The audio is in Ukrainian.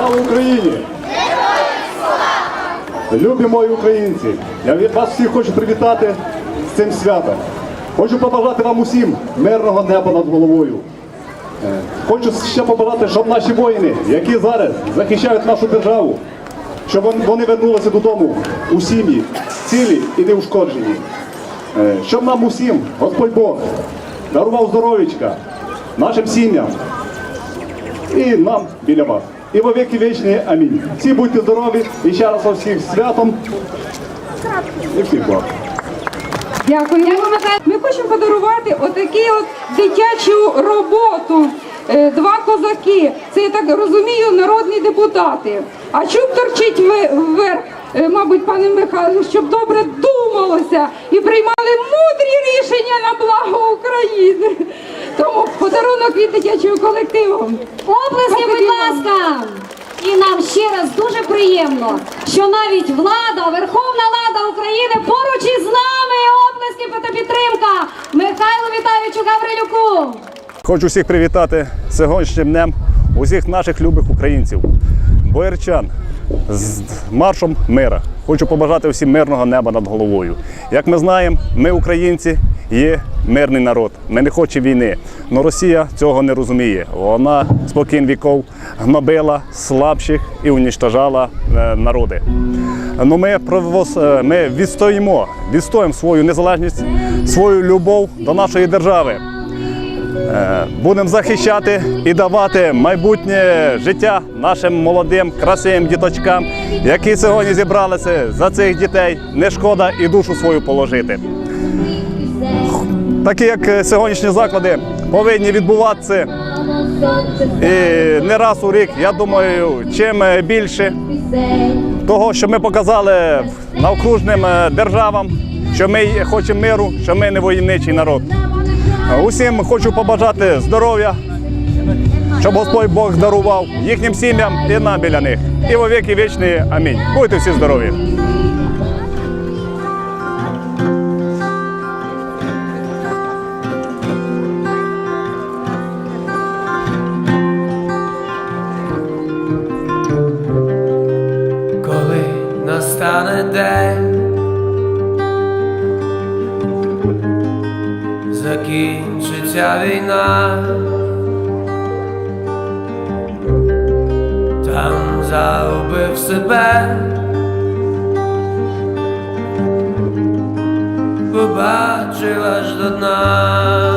Слава Україні! Любі мої українці! Я вас всіх хочу привітати з цим святом. Хочу побажати вам усім мирного неба над головою. Е, Хочу ще побажати, щоб наші воїни, які зараз захищають нашу державу, щоб вони вернулися додому у сім'ї, цілі і неушкоджені. Е, Щоб нам усім Господь Бог дарував здоров'ячка нашим сім'ям і нам біля вас. І во віки вічні. Амінь. Всі будьте здорові і ще раз всіх святом. І всіх благ. Дякую. Ми хочемо подарувати отакі от дитячу роботу. Е, Два козаки. Це я так розумію, народні депутати. А чуб торчить вверх, е, мабуть, пане Михайло, щоб добре думалося і приймали мудрі рішення від дитячого колективу. Оплески, будь ласка! І нам ще раз дуже приємно, що навіть влада, Верховна Рада України поруч із нами. Оплески та підтримка Михайлу Віталійовичу Гаврилюку. Хочу всіх привітати сьогоднішнім днем усіх наших любих українців, боярчан з маршом мира. Хочу побажати всім мирного неба над головою. Як ми знаємо, ми, українці, є мирний народ. Ми не хочемо війни. Але Росія цього не розуміє. Вона спокін віков гнобила слабших і унічтожала е, народи. Ну, ми, е, ми відстоїмо, відстоїмо свою незалежність, свою любов до нашої держави. Е, Будемо захищати і давати майбутнє життя нашим молодим, красивим діточкам, які сьогодні зібралися за цих дітей. Не шкода і душу свою положити. Такі як е, сьогоднішні заклади повинні відбуватися і не раз у рік. Я думаю, чим е, більше того, що ми показали навкружним е, державам, що ми хочемо миру, що ми не воєнничий народ. Усім хочу побажати здоров'я, щоб Господь Бог дарував їхнім сім'ям і нам біля них. І во віки вічні. Амінь. Будьте всі здорові. коли настане день, закінчиться війна, там загубив себе, побачив аж до дна.